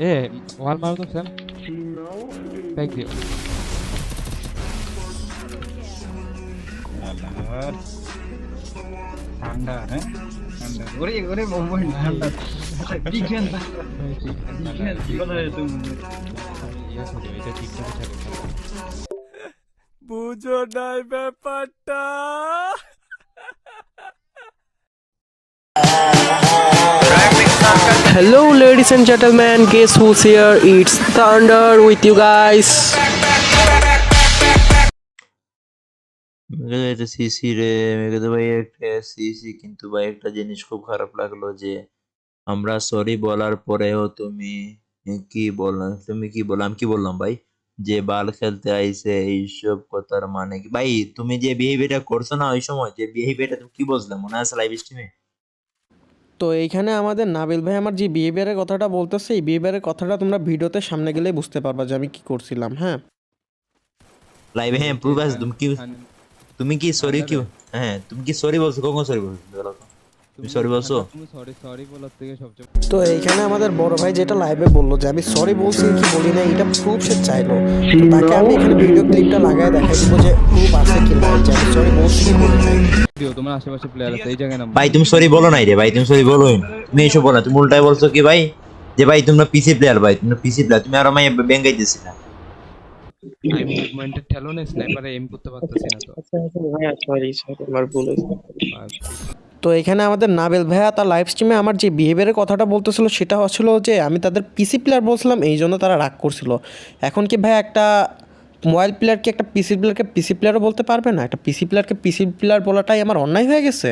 এ ওয়াল মারো তো Sam thank you ঠান্ডা হ্যাঁ ঠান্ডা ওরে ওরে মোবাইল ঠান্ডা বিজ্ঞান বিজ্ঞান জীবন হয়ে তুমি বুঝো নাই ব্যাপারটা Hello, ladies and gentlemen. Guess who's here? It's Thunder with you guys. মেঘে এটা সিসি রে মেঘে ভাই একটা সিসি কিন্তু ভাই একটা জিনিস খুব খারাপ লাগল যে আমরা সরি বলার পরেও তুমি কি বললাম তুমি কি বললাম কি বললাম ভাই যে বাল খেলতে আইছে এইসব কথার মানে কি ভাই তুমি যে বিহেভিয়ারটা করছ না ওই সময় যে বিহেভিয়ারটা তুমি কি বুঝলাম মনে আছে লাইভ স্ট্রিমে তো এইখানে আমাদের নাবিল ভাই আমার যে বিহেভিয়ারের কথাটা বলতেছে এই বিহেভিয়ারের কথাটা তোমরা ভিডিওতে সামনে গেলেই বুঝতে পারবা যে আমি কি করছিলাম হ্যাঁ? লাইভে হ্যাঁ প্রুভ আছে তুমি কি তুমি কি সরি কি হ্যাঁ তুমি কি সরি বলছো? কখন সরি বলছো। তুমি সরি বলছো? তুমি সরি সরি বলার থেকে সবচেয়ে তো এইখানে আমাদের বড় ভাই যেটা লাইভে বলল যে আমি সরি বলছি কি বলি না এটা প্রুফ সে চাইলো। তাকে আমি এখানে ভিডিও ক্লিপটা লাগায় দেখাই দিব যে প্রুফ আছে কি না যে আমি সরি বলছি কি বলি তোমার আশেপাশে প্লেয়ার আছে এই জায়গায় নাম ভাই তুমি সরি বলো নাই রে ভাই তুমি সরি বলোই না। তুমি এইসব বলো না। তুমি উল্টাই বলছো কি ভাই? যে ভাই তোমরা পিসি প্লেয়ার ভাই তোমরা পিসি প্লেয়ার তুমি আরও মাই বেঙ্গাই দিছি না আমি মুভমেন্টের ঠেলনে স্নাইপারে এম করতে পারতেছি না তো। সরি সরি আমার ভুল হয়েছে। তো এখানে আমাদের নাবেল ভাইয়া তার লাইফ স্ট্রিমে আমার যে বিহেভিয়ারের কথাটা বলতেছিল, সেটা হচ্ছিল যে আমি তাদের পিসি প্লেয়ার বলছিলাম, এই জন্য তারা রাগ করছিল। এখন কি ভাই একটা মোবাইল প্লেয়ারকে একটা পিসি প্লেয়ারকে পিসি প্লেয়ারও বলতে পারবে না? একটা পিসি প্লেয়ারকে পিসি প্লেয়ার বলাটাই আমার অন্যায় হয়ে গেছে?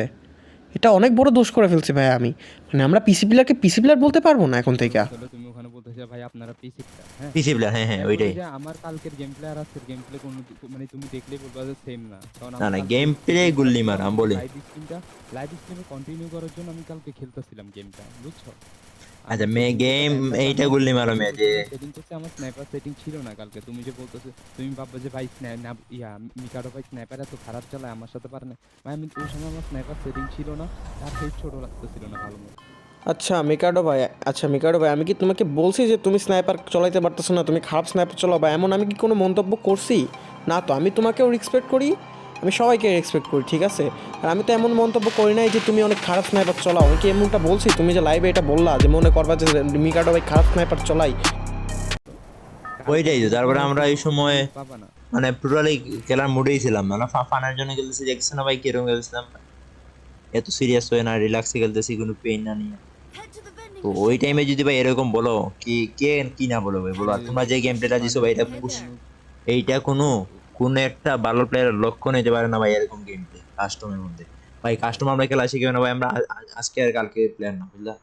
এটা অনেক বড় দোষ করে ফেলছি ভাই আমি। মানে আমরা পিসি প্লেয়ারকে পিসি প্লেয়ার বলতে পারব না এখন থেকে। তুমি ওখানে বলতেছো ভাই আপনারা পিসি হ্যাঁ? পিসি প্লেয়ার হ্যাঁ হ্যাঁ ওইটাই। আমার কালকের গেম প্লে আর আজকের গেম প্লে কোন মানে তুমি দেখলেই বলবা যে সেম না। না না গেম প্লে গুল্লি মার আমি বলি। লাইভ স্ট্রিমটা লাইভ স্ট্রিমে কন্টিনিউ করার জন্য আমি কালকে খেলতেছিলাম গেমটা বুঝছ? আচ্ছা মে গেম এইটা গুল্লি মারো মে যে সেটিং করতে আমার স্নাইপার সেটিং ছিল না কালকে। তুমি যে বলতেছো তুমি ভাববে যে ভাই স্ন্যাপ ইয়া মিকাডো ভাই স্নাইপার এত খারাপ চালায় আমার সাথে পারে না। ভাই আমি ওই সময় আমার স্নাইপার সেটিং ছিল না আর সেই ছোট লাগতেছিল না ভালো মতো। আচ্ছা মিকাডো ভাই আচ্ছা মিকাডো ভাই আমি কি তোমাকে বলছি যে তুমি স্নাইপার চালাইতে পারতেছো না? তুমি খারাপ স্নাইপার চালাও বা এমন আমি কি কোনো মন্তব্য করছি? না তো আমি তোমাকেও রেসপেক্ট করি আমি সবাইকে রেসপেক্ট করি ঠিক আছে? আর আমি তো এমন মন্তব্য করি নাই যে তুমি অনেক খারাপ স্নাইপার চালাও। আমি কি এমনটা বলছি? তুমি যে লাইভে এটা বললা যে মনে করবা যে মিকাডো ভাই খারাপ স্নাইপার চলাই। ওইটাই তো তারপরে আমরা এই সময় মানে টোটালি খেলার মুডেই ছিলাম না। না ফানের জন্য খেলতেছি দেখছি না ভাই কীরকম খেলছিলাম এত সিরিয়াস হয়ে না রিল্যাক্সে খেলতেছি কোনো পেইন না নিয়ে। তো ওই টাইমে যদি ভাই এরকম বলো কি কে কি না বলো ভাই? বলো তোমরা যে গেম প্লেটা দিছো ভাই এটা পুশ- এইটা কোনো কোন একটা ভালো প্লেয়ার লক্ষ্য নিতে পারে না ভাই এরকম গেম প্লে কাস্টমের মধ্যে। ভাই কাস্টম আমরা খেলা শিখবে না ভাই, আমরা আজকে আর কালকে প্লেয়ার না, বুঝলা?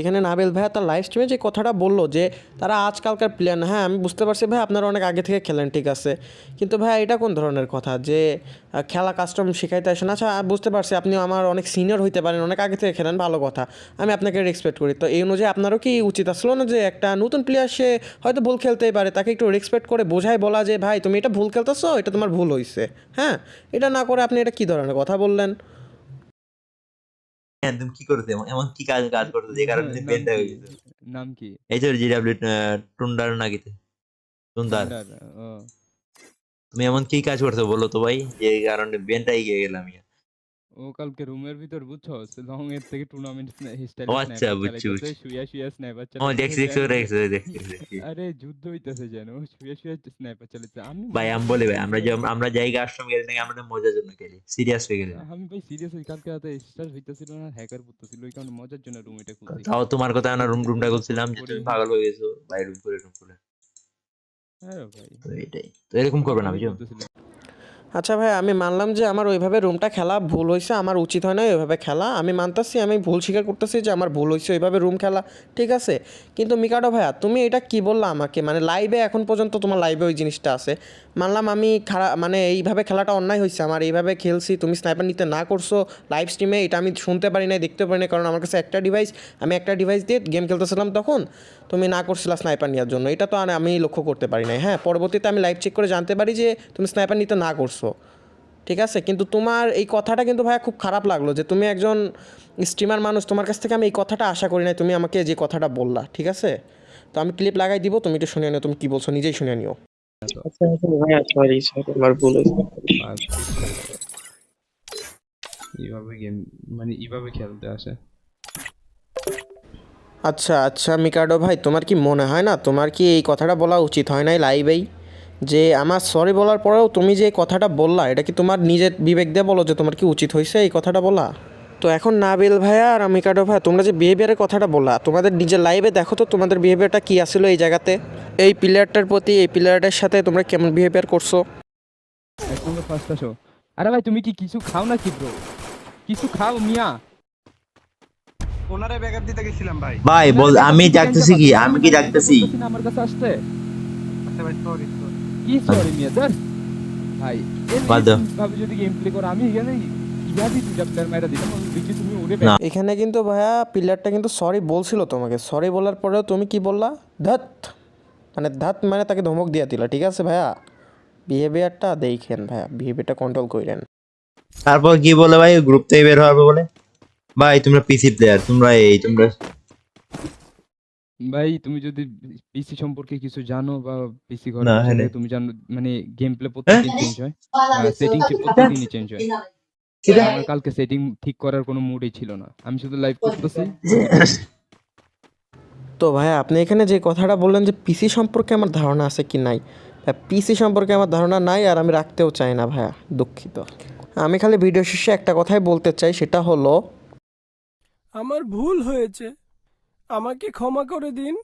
এখানে নাবেল ভাইয়া তার লাইভ স্ট্রিমে যে কথাটা বলল যে তারা আজকালকার প্লেয়ার হ্যাঁ আমি বুঝতে পারছি ভাই আপনারা অনেক আগে থেকে খেলেন, ঠিক আছে। কিন্তু ভাই এটা কোন ধরনের কথা? যে খেলা কাস্টম শেখাইতে আসেন। আচ্ছা বুঝতে পারছি আপনি আমার অনেক সিনিয়র হইতে পারেন, অনেক আগে থেকে খেলেন, ভালো কথা। আমি আপনাকে রেসপেক্ট করি। তো এই অনুযায়ী আপনারও কি উচিত আসলো না যে একটা নতুন প্লেয়ার সে হয়তো ভুল খেলতেই পারে, তাকে একটু রেসপেক্ট করে বোঝাই বলা যে, ভাই, তুমি এটা ভুল খেলতেছো, এটা তোমার ভুল হয়েছে হ্যাঁ এটা না করে আপনি এটা কী ধরনের কথা বললেন? তুমি কি করতে এমন- কি কাজ কাজ করতে যে কারণে তুমি পেনটা? হয়ে গেছে নাম কি এই যে জিডাব্লিউ টুন্ডার নাকিতে টুন্ডার। তুমি এমন কি কাজ করছ বলো তো ভাই যে কারণে বেনটাই গিয়ে গেলাম ইয়া। ও কালকে রুমের ভিতর বুঝছ? লং এর থেকে টুর্নামেন্ট স্টাইল ও আচ্ছা, বুঝছি, বুঝছি। শুয়া শুয়া স্নাইপার ও দেখছি দেখছি দেখছি দেখছি। আরে যুদ্ধ হইতাছে যেন শুয়ে শুয়ে চালাচ্ছে আমি ভাই আমি বলি ভাই আমরা যে আমরা জায়গা আশ্রম গেলে নাকি আমরা মজার জন্য খেলি সিরিয়াস হয়ে গেলে। আমি ভাই সিরিয়াস হই কালকে রাতে স্টার্ট হইতাছিল না হ্যাকার পড়তেছিল ওই কারণে মজার জন্য রুম এটা খুলছি। তাও তোমার কথা আমরা রুম রুমটা করছিলাম যে তুমি পাগল হয়ে গেছো। ভাই রুম করে রুম করে হ্যাঁ ভাই। তো এটাই। তো এরকম করবে না বুঝছ। আচ্ছা ভাই, আমি মানলাম যে আমার ওইভাবে রুমটা খেলা ভুল হয়েছে আমার উচিত হয় না ওইভাবে খেলা। আমি মানতাছি, আমি ভুল স্বীকার করতেছি যে আমার ভুল হয়েছে ওইভাবে রুম খেলা, ঠিক আছে? কিন্তু মিকাডো ভাইয়া, তুমি এটা কি বললা আমাকে? মানে লাইভে এখন পর্যন্ত তোমার লাইভে ওই জিনিসটা আছে। মানলাম আমি খারাপ মানে এইভাবে খেলাটা অন্যায় হয়েছে আমার, এইভাবে খেলছি, তুমি স্নাইপার নিতে না করছ লাইভ স্ট্রিমে এটা আমি শুনতে পারি নাই দেখতে পারি না কারণ আমার কাছে একটা ডিভাইস আমি একটা ডিভাইস দিয়ে গেম খেলতেছিলাম তখন, তুমি না করছিলা স্নাইপার নেওয়ার জন্য। এটা তো আর আমি লক্ষ্য করতে পারি নাই হ্যাঁ? পরবর্তীতে আমি লাইভ চেক করে জানতে পারি যে তুমি স্নাইপার নিতে না করছ। ঠিক আছে? কিন্তু তোমার এই কথাটা কিন্তু ভাইয়া খুব খারাপ লাগল যে তুমি একজন স্ট্রিমার মানুষ তোমার কাছ থেকে আমি এই কথাটা আশা করি নাই তুমি আমাকে যে কথাটা বললা ঠিক আছে? তো আমি ক্লিপ লাগাই দিব তুমি একটু শুনে নিও তুমি কি বলছো নিজেই শুনে নিও। আচ্ছা আচ্ছা ভাইয়া সরি সরি আমার ভুল হয়েছে। এইভাবে গেম মানে এইভাবে খেলতে আসে। আচ্ছা আচ্ছা মিকাডো ভাই তোমার কি মনে হয় না? তোমার কি এই কথাটা বলা উচিত হয় নাই লাইভেই যে আমার সরি বলার পরেও তুমি যে কথাটা বললা এটা কি তোমার নিজের বিবেক দিয়ে বলো যে তোমার কি উচিত হয়েছে এই কথাটা বলা? তো এখন নাবিল ভাইয়া আর মিকাডো ভাই তোমরা যে বিহেভিয়ারের কথাটা বললা তোমাদের নিজের লাইভে দেখো তো তোমাদের বিহেভিয়ারটা কী আসলো এই জায়গাতে? এই প্লেয়ারটার প্রতি এই প্লেয়ারটার সাথে তোমরা কেমন বিহেভিয়ার করছ? আরে ভাই তুমি কি কিছু খাও না কি ব্রো কিছু খাও মিয়া? ওনারে ব্যাকআপ দিতে গেছিলাম ভাই। ভাই বল আমি ডাকতেছি কি? আমি কি ডাকতেছি আমার কাছে আসতে আচ্ছা ভাই সরি কি সরি মিয়া ধর। ভাই ভাবে যদি গেম প্লে করো আমি এখানে কিন্তু ভাইয়া প্লেয়ারটা কিন্তু সরি বলছিল তোমাকে। সরি বলার পরেও তুমি কি বললা? ধাত। মানে ধাত মানে তাকে ধমক দিয়া দিলা ঠিক আছে ভাইয়া? বিহেভিয়ারটা দেখেন ভাইয়া বিহেভিয়ারটা কন্ট্রোল করেন তারপর কি বলে ভাই গ্রুপ থেকে বের হবে বলে? ভাই তোমরা পিসি প্লেয়ার তোমরা এই তোমরা ভাই তুমি যদি পিসি সম্পর্কে কিছু জানো বা পিসি ঘরে না, হ্যাঁ। তুমি জানো মানে গেম প্লে প্রতিদিন চেঞ্জ হয় সেটিং প্রতিদিনই চেঞ্জ হয়। আমার কালকে সেটিং ঠিক করার কোনো মুডই ছিল না। আমি শুধু লাইভ করতেছি। তো ভাইয়া আপনি এখানে যে কথাটা বললেন যে পিসি সম্পর্কে আমার ধারণা আছে কি নাই? পিসি সম্পর্কে আমার ধারণা নাই আর আমি রাখতেও চাই না ভাইয়া দুঃখিত। আমি খালি ভিডিও শেষে একটা কথাই বলতে চাই সেটা হলো আমার ভুল হয়েছে। আমাকে ক্ষমা করে দিন।